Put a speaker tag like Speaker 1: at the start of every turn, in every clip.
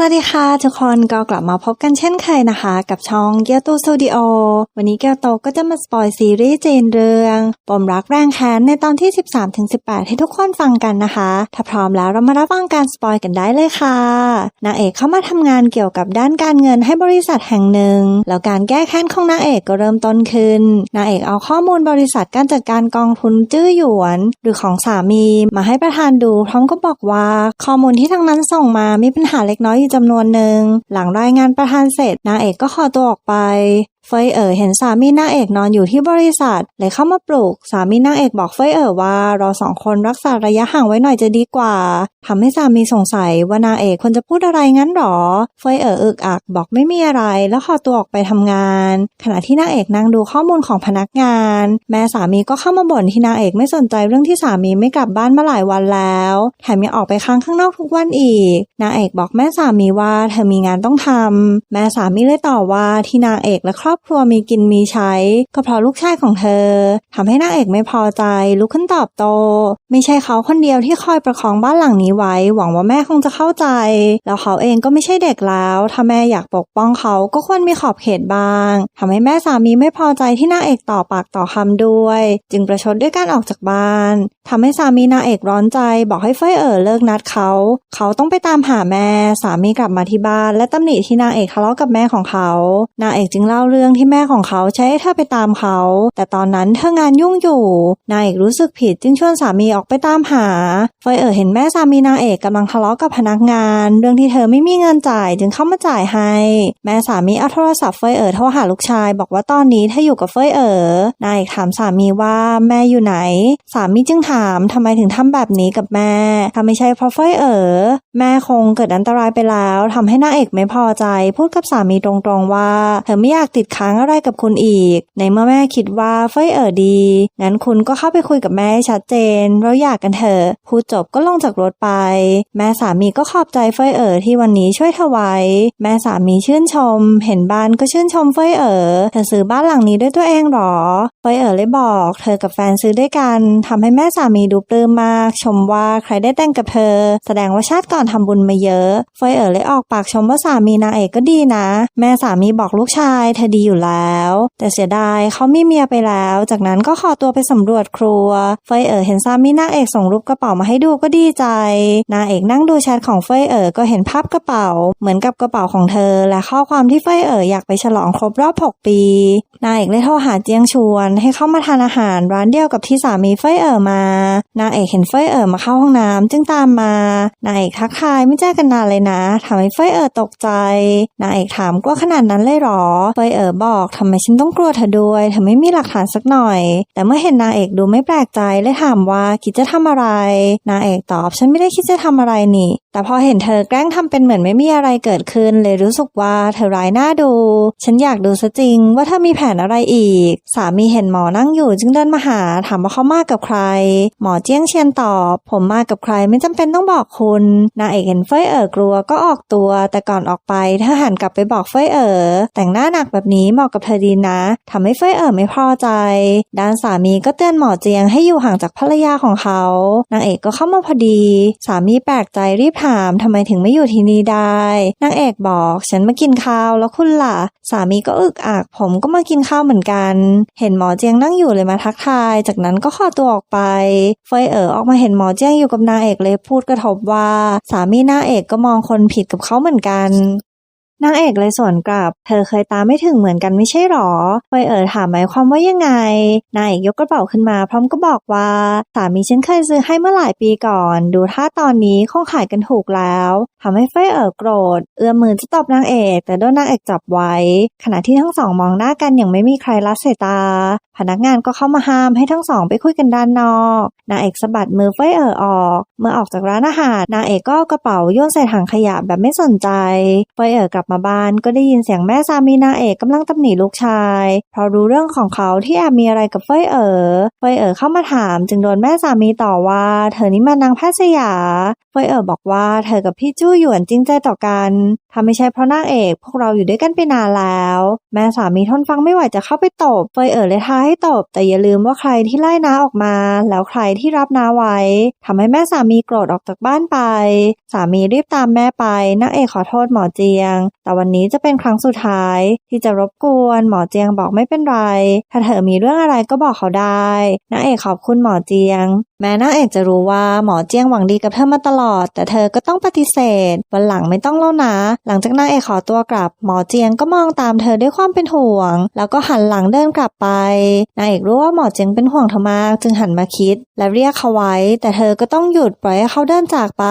Speaker 1: สวัสดีค่ะ ทุกคนก็กลับมาพบกันเช่นเคยนะคะ กับช่องเกียวโตสตูดิโอวันนี้เกียวโตก็จะมาสปอยซีรีส์จีนเรื่องปมรักแรงแค้นในตอนที่ 13-18 ให้ทุกคนฟังกันนะคะ ถ้าพร้อมแล้วเรามารับฟังการสปอยกันได้เลยค่ะนางเอกเข้ามาทำงานเกี่ยวกับด้านการเงินให้บริษัทแห่งหนึ่ง แล้วการแก้แค้นของนางเอกก็เริ่มต้นขึ้นนางเอกเอาข้อมูลบริษัทการจัดการกองทุนจื้อหยวน หรือของสามีมาให้ประธานดูพร้อมก็บอกว่าข้อมูลที่ทางนั้นส่งมามีปัญหาเล็กน้อยจำนวนหนึ่ง หลังรายงานประธานเสร็จนางเอกก็ขอตัวออกไป เฟยเอ๋อเห็นสามีนางเอกนอนอยู่ที่บริษัท เลยเข้ามาปลุก สามีนางเอกบอกเฟยเอ๋อว่าเราสองคนรักษาระยะห่างไว้หน่อยจะดีกว่า ทำให้สามีสงสัยว่านางเอกควรจะพูดอะไรงั้นหรอ เฟยเอ๋ออึกอักบอกไม่มีอะไร แล้วขอตัวออกไปทำงาน ขณะที่นางเอกนั่งดูข้อมูลของพนักงาน แม่สามีก็เข้ามาบ่นที่นางเอกไม่สนใจเรื่องที่สามีไม่กลับบ้านมาหลายวันแล้ว แถมยังออกไปค้างข้างนอกทุกวันอีก นางเอกบอกแม่สามีว่าเธอมีงานต้องทำแม่สามีเลยต่อว่าที่นางเอกและครอบครัวมีกินมีใช้ ก็เพราะลูกชายของเธอทำให้นางเอกไม่พอใจลุกขึ้นตอบโต้ไม่ใช่เขาคนเดียวที่คอยประคองบ้านหลังนี้ไว้ หวังว่าแม่คงจะเข้าใจ แล้วเขาเองก็ไม่ใช่เด็กแล้ว ถ้าแม่อยากปกป้องเขาก็ควรมีขอบเขตบ้างทำให้แม่สามีไม่พอใจที่นางเอกต่อปากต่อคำด้วย จึงประชดด้วยการออกจากบ้านทำให้สามีนางเอกร้อนใจ บอกให้เฟยเอ๋อเลิกนัดเขา เขาต้องไปตามหาแม่ สามีกลับมาที่บ้าน และตำหนิที่นางเอกทะเลาะกับแม่ของเขานางเอกจึงเล่าเรื่องที่แม่ของเขาใช้ให้เธอไปตามเขา แต่ตอนนั้นเธองานยุ่งอยู่นางเอกรู้สึกผิดจึงชวนสามีออกไปตามหา เฟยเอ๋อเห็นแม่สามีนางเอกกำลังทะเลาะกับพนักงาน เรื่องที่เธอไม่มีเงินจ่ายจึงเข้ามาจ่ายให้ แม่สามีเอาโทรศัพท์เฟยเอ๋อโทรหาลูกชาย บอกว่าตอนนี้เธออยู่กับเฟยเอ๋อนางเอกถามสามีว่าแม่อยู่ไหน สามีจึงถามทำไมถึงทำแบบนี้กับแม่ถ้าไม่ใช่เพราะเฟยเอ๋อแม่คงเกิดอันตรายไปแล้วทำให้นางเอกไม่พอใจ พูดกับสามีตรงๆว่า เธอไม่อยากติดค้างอะไรกับคุณอีก ในเมื่อแม่คิดว่าเฟยเอ๋อดีงั้นคุณก็เข้าไปคุยกับแม่ให้ชัดเจนเราอยากกันเถอะพูดจบก็ลงจากรถไปแม่สามีก็ขอบใจเฟยเอ๋อที่วันนี้ช่วยเธอไว้ แม่สามีชื่นชม เห็นบ้านก็ชื่นชมเฟยเอ๋อเธอซื้อบ้านหลังนี้ด้วยตัวเองหรอ เฟยเอ๋อเลยบอก เธอกับแฟนซื้อด้วยกันทำให้แม่สามีดูปลื้มมาก ชมว่าใครได้แต่งกับเธอ แสดงว่าชาติก่อนทำบุญมาเยอะ เฟยเอ๋อเลยออกปากชมว่าสามีนางเอกก็ดีนะ แม่สามีบอกลูกชายเธอดีอยู่แล้ว แต่เสียดายเขามีเมียไปแล้ว จากนั้นก็ขอตัวไปสำรวจครัว เฟยเอ๋อเห็นสามีนางเอกส่งรูปกระเป๋ามาให้ดูก็ดีใจนางเอกนั่งดูแชทของเฟยเอ๋อก็เห็นภาพกระเป๋า เหมือนกับกระเป๋าของเธอ และข้อความที่เฟยเอ๋ออยากไปฉลองครบรอบ 6 ปี นางเอกเลยโทรหาเจียงชวน ให้เข้ามาทานอาหารร้านเดียวกับที่สามีเฟยเอ๋อมา นางเอกเห็นเฟยเอ๋อมาเข้าห้องน้ำจึงตามมา นางเอกทักทายไม่เจอกันนานเลยนะทำให้เฟยเอ๋อตกใจ นางเอกถามกลัวขนาดนั้นเลยหรอ เฟยเอ๋อบอกทำไมฉันต้องกลัวเธอด้วยเธอไม่มีหลักฐานสักหน่อย แต่เมื่อเห็นนางเอกดูไม่แปลกใจเลยถามว่าคิดจะทำอะไร นางเอกตอบฉันไม่ได้คิดจะทำอะไรนี่ แต่พอเห็นเธอแกล้งทำเป็นเหมือนไม่มีอะไรเกิดขึ้น เลยรู้สึกว่าเธอร้ายหน้าดู ฉันอยากดูซะจริง ว่าเธอมีแผนอะไรอีก สามีเห็นหมอนั่งอยู่จึงเดินมาหาถามว่าเขามากับใคร หมอเจี้ยงเชียนตอบ ผมมากับใครไม่จำเป็นต้องบอกคุณนางเอกเห็นเฟยเอ๋อกลัวก็ออกตัว แต่ก่อนออกไปเธอหันกลับไปบอกเฟยเอ๋อแต่งหน้าหนักแบบนี้เหมาะกับเธอดีนะทำให้เฟยเอ๋อไม่พอใจด้านสามีก็เตือนหมอเจียงให้อยู่ห่างจากภรรยาของเขา นางเอกก็เข้ามาพอดีสามีแปลกใจรีบถามทำไมถึงไม่อยู่ที่นี่ได้ นางเอกบอกฉันมากินข้าวแล้วคุณล่ะ สามีก็อึกอัก ผมก็มากินข้าวเหมือนกัน เห็นหมอเจียงนั่งอยู่เลยมาทักทาย จากนั้นก็ขอตัวออกไป เฟยเอ๋อออกมาเห็นหมอเจียงอยู่กับนางเอกเลยพูดกระทบว่า สามีนางเอกก็มองคนผิดกับเขาเหมือนกัน นางเอกเลยสวนกลับ เธอเคยตามไม่ถึงเหมือนกันไม่ใช่หรอเฟยเอ๋อถามหมายความว่ายังไง นางเอกยกกระเป๋าขึ้นมา พร้อมก็บอกว่าสามีฉันเคยซื้อให้เมื่อหลายปีก่อน ดูท่าตอนนี้คงขายกันถูกแล้วทำให้เฟยเอ๋อโกรธ เอื้อมมือจะตบนางเอก แต่โดนนางเอกจับไว้ ขณะที่ทั้งสองมองหน้ากันอย่างไม่มีใครละสายตา พนักงานก็เข้ามาห้ามให้ทั้งสองไปคุยกันด้านนอก นางเอกสะบัดมือเฟยเอ๋อออก เมื่อออกจากร้านอาหารนางเอกก็กระเป๋าโยนใส่ถังขยะแบบไม่สนใจเฟยเอ๋อกลับมาบ้านก็ได้ยินเสียงแม่สามีนางเอกกำลังตำหนิลูกชาย เพราะรู้เรื่องของเขาที่แอบมีอะไรกับเฟยเอ๋อเฟยเอ๋อเข้ามาถามจึงโดนแม่สามีต่อว่า เธอนี่มันนางแพทย์สยาเฟยเอ๋อบอกว่าเธอกับพี่จู้หยวนจริงใจต่อกันถ้าไม่ใช่เพราะนางเอก พวกเราอยู่ด้วยกันไปนานแล้ว แม่สามีทนฟังไม่ไหวจะเข้าไปตบ เฟยเอ๋อเลยท้าให้ตบ แต่อย่าลืมว่าใครที่ไล่น้าออกมา แล้วใครที่รับน้าไว้ทำให้แม่สามีโกรธออกจากบ้านไป สามีรีบตามแม่ไปนางเอกขอโทษหมอเจียง แต่วันนี้จะเป็นครั้งสุดท้าย ที่จะรบกวนหมอเจียงบอกไม่เป็นไร ถ้าเธอมีเรื่องอะไรก็บอกเขาได้นางเอกขอบคุณหมอเจียง แม้นางเอกจะรู้ว่าหมอเจียงหวังดีกับเธอมาตลอด แต่เธอก็ต้องปฏิเสธ วันหลังไม่ต้องแล้วนะ หลังจากนางเอกขอตัวกลับ หมอเจียงก็มองตามเธอด้วยความเป็นห่วง แล้วก็หันหลังเดินกลับไป นางเอกรู้ว่าหมอเจียงเป็นห่วงเธอมากจึงหันมาคิด และเรียกเขาไว้ แต่เธอก็ต้องหยุดปล่อยให้เขาเดินจากไป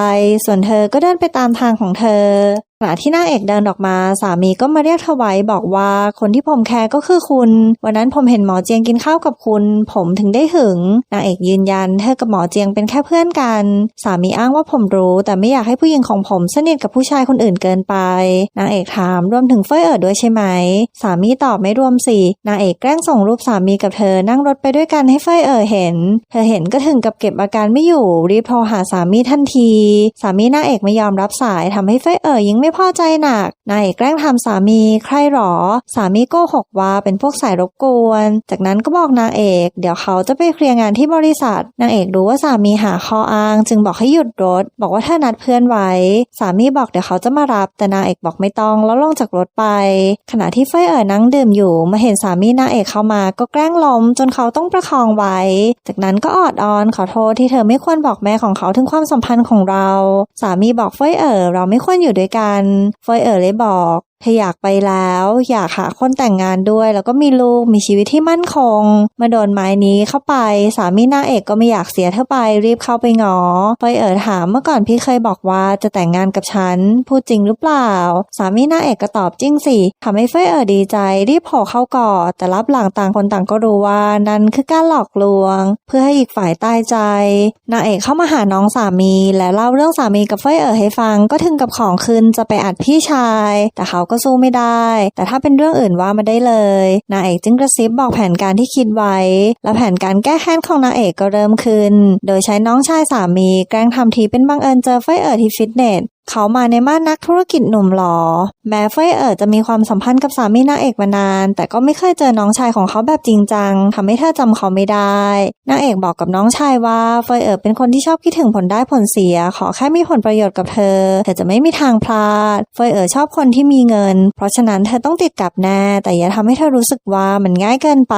Speaker 1: ส่วนเธอก็เดินไปตามทางของเธอ ขณะที่นางเอกเดินออกมาสามีก็มาเรียกเธอไว้บอกว่าคนที่ผมแคร์ก็คือคุณ วันนั้นผมเห็นหมอเจียงกินข้าวกับคุณ ผมถึงได้หึงนางเอกยืนยันเธอกับหมอเจียงเป็นแค่เพื่อนกัน สามีอ้างว่าผมรู้ แต่ไม่อยากให้ผู้หญิงของผมสนิทกับผู้ชายคนอื่นเกินไป นางเอกถามรวมถึงเฟยเอ๋อด้วยใช่ไหม สามีตอบไม่รวมสินางเอกแกล้งส่งรูปสามีกับเธอนั่งรถไปด้วยกันให้เฟยเอ๋อเห็น เธอเห็นก็ถึงกับเก็บอาการไม่อยู่รีบโทรหาสามีทันที สามีนางเอกไม่ยอมรับสายทำให้เฟยเอ๋อยิ่งไม่ไม่พอใจหนักนายเอกแกล้งทำสามีใครหรอ สามีโกหกว่าเป็นพวกสายรบกวน จากนั้นก็บอกนางเอก เดี๋ยวเขาจะไปเคลียร์งานที่บริษัท นางเอกรู้ว่าสามีหาข้ออ้าง จึงบอกให้หยุดรถ บอกว่าถ้านัดเพื่อนไว้ สามีบอกเดี๋ยวเขาจะมารับ แต่นางเอกบอกไม่ต้องแล้วลงจากรถไป ขณะที่เฟยเอ๋อนั่งดื่มอยู่ มาเห็นสามีนางเอกเข้ามาก็แกล้งล้มจนเขาต้องประคองไว้ จากนั้นก็ออดออนขอโทษที่เธอไม่ควรบอกแม่ของเขาถึงความสัมพันธ์ของเรา สามีบอกเฟยเอ๋อเราไม่ควรอยู่ด้วยกันนฟยเอ๋อเลยบอกเธออยากไปแล้ว อยากหาคนแต่งงานด้วย แล้วก็มีลูกมีชีวิตที่มั่นคงมื่อโดนไม้นี้เข้าไป สามีนางเอกก็ไม่อยากเสียเธอไป รีบเข้าไปงอเฟยเอ๋อถามเมื่อก่อนพี่เคยบอกว่าจะแต่งงานกับฉัน พูดจริงหรือเปล่า สามีนางเอกก็ตอบจริงสิทำให้เฟยเอ๋อดีใจ รีบโผล่เข้ากอดแต่รับหลังต่างคนต่างก็รู้ว่านั่นคือการหลอกลวง เพื่อให้อีกฝ่ายตายใจนางเอกเข้ามาหาน้องสามี และเล่าเรื่องสามีกับเฟยเอ๋อให้ฟังก็ถึงกับของขึ้นจะไปอัดพี่ชาย แต่เขาก็สู้ไม่ได้ แต่ถ้าเป็นเรื่องอื่นว่ามาได้เลยนางเอกจึงกระซิบบอกแผนการที่คิดไว้ และแผนการแก้แค้นของนางเอกก็เริ่มขึ้น โดยใช้น้องชายสามีแกล้งทำทีเป็นบังเอิญเจอไฟเอ๋อที่ฟิตเนส เขามาในม่านนักธุรกิจหนุ่มหลอแม้เฟยเอ๋อจะมีความสัมพันธ์กับสามีนางเอกมานาน แต่ก็ไม่เคยเจอน้องชายของเขาแบบจริงจังทำให้เธอจำเขาไม่ได้นางเอกบอกกับน้องชายว่าเฟยเอ๋อเป็นคนที่ชอบคิดถึงผลได้ผลเสีย ขอแค่มีผลประโยชน์กับเธอเธอจะไม่มีทางพลาดเฟยเอ๋อชอบคนที่มีเงิน เพราะฉะนั้นเธอต้องติดกับแน่ แต่อย่าทำให้เธอรู้สึกว่ามันง่ายเกินไป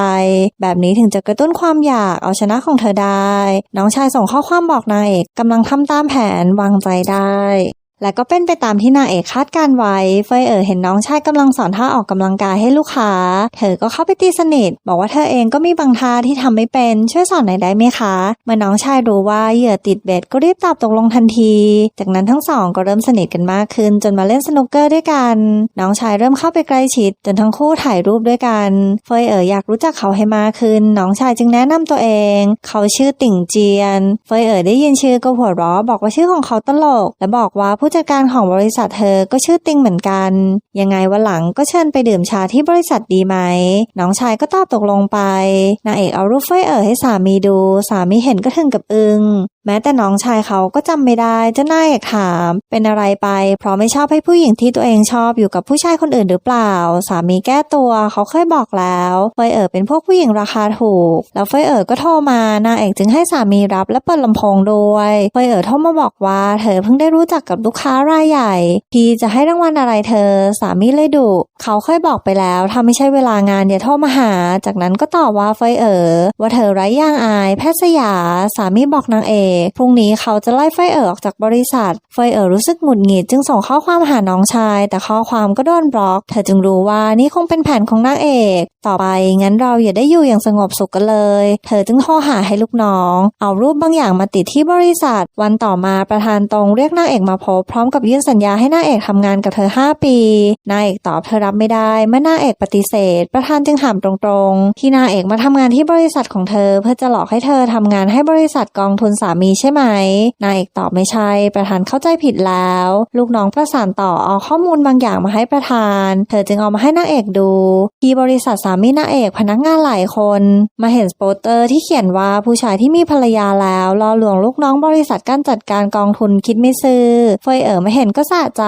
Speaker 1: แบบนี้ถึงจะกระตุ้นความอยากเอาชนะของเธอได้ น้องชายส่งข้อความบอกนางเอกกำลังทำตามแผนวางใจได้ และก็เป็นไปตามที่นางเอกคาดการไว้ เฟยเอ๋อเห็นน้องชายกำลังสอนท่าออกกำลังกายให้ลูกค้า เธอก็เข้าไปตีสนิท บอกว่าเธอเองก็มีบางท่าที่ทำไม่เป็น ช่วยสอนหน่อยได้ไหมคะ เมื่อน้องชายรู้ว่าเหยื่อติดเบ็ดก็รีบตอบตกลงทันที จากนั้นทั้งสองก็เริ่มสนิทกันมากขึ้น จนมาเล่นสนุกเกอร์ด้วยกัน น้องชายเริ่มเข้าไปใกล้ชิด จนทั้งคู่ถ่ายรูปด้วยกัน เฟยเอ๋ออยากรู้จักเขาให้มากขึ้น น้องชายจึงแนะนำตัวเอง เขาชื่อติ่งเจียน เฟยเอ๋อได้ยินชื่อก็หัวเราะบอกว่าชื่อของเขาตลก และบอกว่าผู้จัดการของบริษัทเธอก็ชื่อติงเหมือนกัน ยังไงวันหลังก็เชิญไปดื่มชาที่บริษัทดีไหม น้องชายก็ตอบตกลงไป นางเอกเอารูปเฟยเอ๋อให้สามีดู สามีเห็นก็ถึงกับอึง ม้แต่น้องชายเขาก็จำไม่ได้เจ้านายเอกถาม เป็นอะไรไป เพราะไม่ชอบให้ผู้หญิงที่ตัวเองชอบอยู่กับผู้ชายคนอื่นหรือเปล่า สามีแก้ตัวเขาเคยบอกแล้วเฟยเอ๋อเป็นพวกผู้หญิงราคาถูก แล้วเฟยเอ๋อก็โทรมานางเอกจึงให้สามีรับและเปิดลำโพงด้วยเฟยเอ๋อโทรมาบอกว่าเธอเพิ่งได้รู้จักกับลูกค้ารายใหญ่ พี่จะให้รางวัลอะไรเธอ สามีเลยดุเขาเคยบอกไปแล้วถ้าไม่ใช่เวลางานอย่าโทรมาหา จากนั้นก็ตอบว่าเฟยเอ๋อว่าเธอไร้ย่างอาย แพทย์สยา สามีบอกนางเอกพรุ่งนี้เขาจะไล่เฟเอ๋อออกจากบริษัทเฟเอ๋อรู้สึกหงุดหงิดจึงส่งข้อความหาน้องชาย แต่ข้อความก็โดนบล็อก เธอจึงรู้ว่านี่คงเป็นแผนของนางเอก ต่อไปงั้นเราอย่าได้อยู่อย่างสงบสุขกันเลย เธอจึงโทรหาให้ลูกน้อง เอารูปบางอย่างมาติดที่บริษัท วันต่อมาประธานตรงเรียกนางเอกมาพบพร้อมกับยื่นสัญญาให้นางเอกทำงานกับเธอ 5 ปีนางเอกตอบเธอรับไม่ได้เมื่อนางเอกปฏิเสธ ประธานจึงถามตรงๆ ที่นางเอกมาทำงานที่บริษัทของเธอ เพื่อจะหลอกให้เธอทำงานให้บริษัทกองทุนสามมีใช่ไหม นายเอกตอบไม่ใช่ ประธานเข้าใจผิดแล้ว ลูกน้องประสานต่อเอาข้อมูลบางอย่างมาให้ประธาน เธอจึงเอามาให้นางเอกดู ที่บริษัทสามีนางเอกพนักงานหลายคน มาเห็นโปสเตอร์ที่เขียนว่าผู้ชายที่มีภรรยาแล้วล่อลวงลูกน้องบริษัทการจัดการกองทุนคิดไม่ซื้อ เฟยเอ๋อไม่เห็นก็สะใจ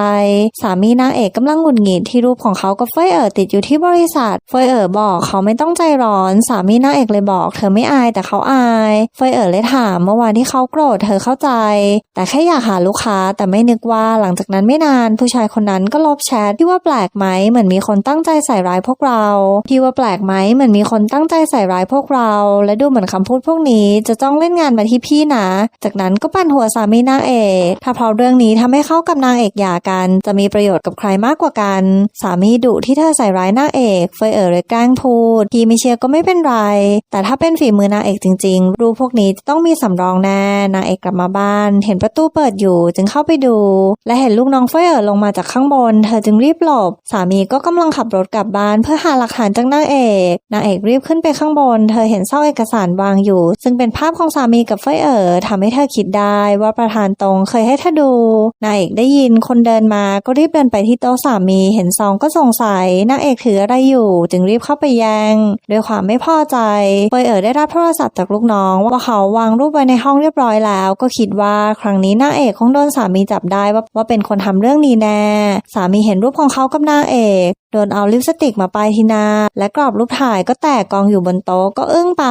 Speaker 1: สามีนางเอกกำลังหงุดหงิดที่รูปของเขากับเฟยเอ๋อติดอยู่ที่บริษัท เฟยเอ๋อบอกเขาไม่ต้องใจร้อน สามีนางเอกเลยบอก เธอไม่อายแต่เขาอาย เฟยเอ๋อเลยถามเมื่อวานที่เขาาโกรธเธอเข้าใจ แต่แค่อยากหาลูกค้าแต่ไม่นึกว่าหลังจากนั้นไม่นาน ผู้ชายคนนั้นก็ลบแชทที่ว่าแปลกไหมเหมือนมีคนตั้งใจใส่ร้ายพวกเราที่ว่าแปลกไหมเหมือนมีคนตั้งใจใส่ร้ายพวกเรา และดูเหมือนคำพูดพวกนี้จะจ้องเล่นงานมาที่พี่นะ จากนั้นก็ปั่นหัวสามีนางเอก ถ้าเพราะเรื่องนี้ทำให้เข้ากับนางเอกหย่ากัน จะมีประโยชน์กับใครมากกว่ากัน สามีดุที่เธอใส่ร้ายนางเอกเฟยเอ๋อเลยแกล้งพูดพี่ไม่เชื่อก็ไม่เป็นไร แต่ถ้าเป็นฝีมือนางเอกจริง ๆ รูปพวกนี้จะต้องมีสำรองแน่นางเอกกลับมาบ้าน เห็นประตูเปิดอยู่จึงเข้าไปดู และเห็นลูกน้องเฟยเอ๋อลงมาจากข้างบน เธอจึงรีบหลบ สามีก็กำลังขับรถกลับบ้านเพื่อหาหลักฐานจากนางเอกนางเอกรีบขึ้นไปข้างบน เธอเห็นซองเอกสารวางอยู่ ซึ่งเป็นภาพของสามีกับเฟยเอ๋อทำให้เธอคิดได้ว่าประธานตรงเคยให้เธอดูนางเอกได้ยินคนเดินมาก็รีบเดินไปที่โต๊ะสามี เห็นซองก็สงสัยนางเอกถืออะไรอยู่ จึงรีบเข้าไปแย่งด้วยความไม่พอใจเฟยเอ๋อได้รับโทรศัพท์จากลูกน้องว่าเขาวางรูปไว้ในห้องเรียบร้อยแล้ว ก็คิดว่าครั้งนี้นางเอกคงโดนสามีจับได้ว่าว่าเป็นคนทำเรื่องนี้แน่ สามีเห็นรูปของเขากับนางเอก โดนเอาลิปสติกมาป้ายที่หน้า และกรอบรูปถ่ายก็แตกกองอยู่บนโต๊ะก็อึ้งไป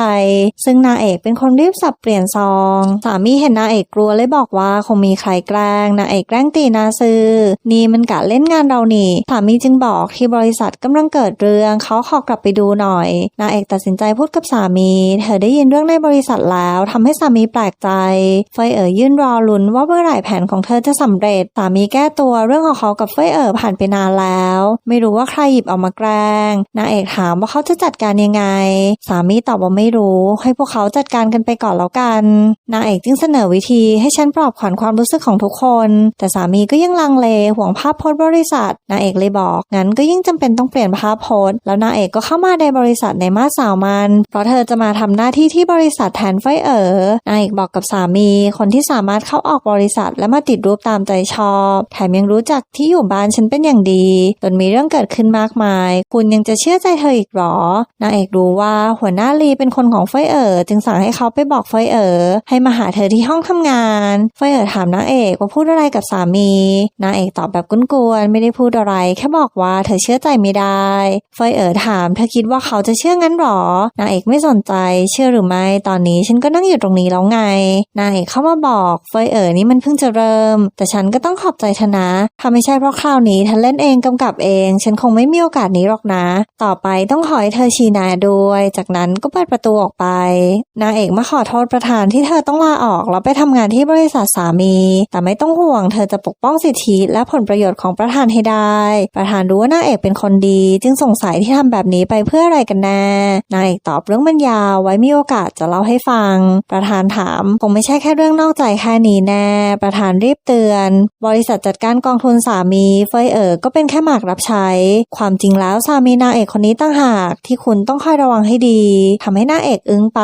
Speaker 1: ซึ่งนางเอกเป็นคนรีบสับเปลี่ยนซองสามีเห็นนางเอกกลัวเลยบอกว่าคงมีใครแกล้งนางเอกแกล้งตีนาซือนี่มันกะเล่นงานเรานี่สามีจึงบอกที่บริษัทกำลังเกิดเรื่องเขาขอกลับไปดูหน่อยนางเอกตัดสินใจพูดกับสามี เธอได้ยินเรื่องในบริษัทแล้วทำให้สามีแปลกใจ เฟยเอ๋อยื่นรอลุ้นว่าเมื่อไหร่แผนของเธอจะสำเร็จสามีแก้ตัวเรื่องของเขากับเฟยเอ๋อผ่านไปนานแล้ว ไม่รู้ว่าใครหยิบเอามาแกล้ง นางเอกถามว่าเขาจะจัดการยังไง สามีตอบว่าไม่รู้ ให้พวกเขาจัดการกันไปก่อนแล้วกัน นางเอกจึงเสนอวิธีให้ฉันปลอบขวัญความรู้สึกของทุกคน แต่สามีก็ยังลังเลห่วงภาพพจน์บริษัท นางเอกเลยบอก งั้นก็ยิ่งจำเป็นต้องเปลี่ยนภาพพจน์ แล้วนางเอกก็เข้ามาในบริษัทในมาสสาวมัน เพราะเธอจะมาทำหน้าที่ที่บริษัทแทนเฟยเอ๋อนางเอกบอกกับสามี คนที่สามารถเข้าออกบริษัทและมาติดรูปตามใจชอบ แถมยังรู้จักที่อยู่บ้านฉันเป็นอย่างดีจนมีเรื่องเกิดขึ้นมากมาย คุณยังจะเชื่อใจเธออีกหรอนางเอกรู้ว่าหัวหน้าลีเป็นคนของเฟยเอ๋อจึงสั่งให้เขาไปบอกเฟยเอ๋อให้มาหาเธอที่ห้องทำงานเฟยเอ๋อถามนางเอกว่าพูดอะไรกับสามีนางเอกตอบแบบกุ้นกวนๆไม่ได้พูดอะไร แค่บอกว่าเธอเชื่อใจไม่ได้เฟยเอ๋อถามเธอคิดว่าเขาจะเชื่องั้นหรอนางเอกไม่สนใจ เชื่อหรือไม่ตอนนี้ฉันก็นั่งอยู่ตรงนี้แล้วไงนางเอกเข้ามาบอกเฟยเอ๋อนี่มันเพิ่งจะเริ่ม แต่ฉันก็ต้องขอบใจเธอนะถ้าไม่ใช่เพราะคราวนี้เธอเล่นเองกำกับเอง ฉันคงไม่มีโอกาสนี้หรอกนะ ต่อไปต้องขอให้เธอชี้หนาด้วย จากนั้นก็เปิดประตูออกไป นางเอกมาขอโทษประธานที่เธอต้องลาออกแล้วไปทำงานที่บริษัทสามี แต่ไม่ต้องห่วงเธอจะปกป้องสิทธิและผลประโยชน์ของประธานให้ได้ ประธานรู้ว่านางเอกเป็นคนดี จึงสงสัยที่ทำแบบนี้ไปเพื่ออะไรกันแน่ นางเอกตอบเรื่องมันยาวไว้มีโอกาสจะเล่าให้ฟัง ประธานถามคงไม่ใช่แค่เรื่องนอกใจแค่นี้แน่ ประธานรีบเตือน บริษัทจัดการกองทุนสามี เฟยเอ๋อก็เป็นแค่หมากรับใช้ความจริงแล้วสามีนางเอกคนนี้ตั้งหากที่คุณต้องคอยระวังให้ดีทำให้นางเอกอึ้งไป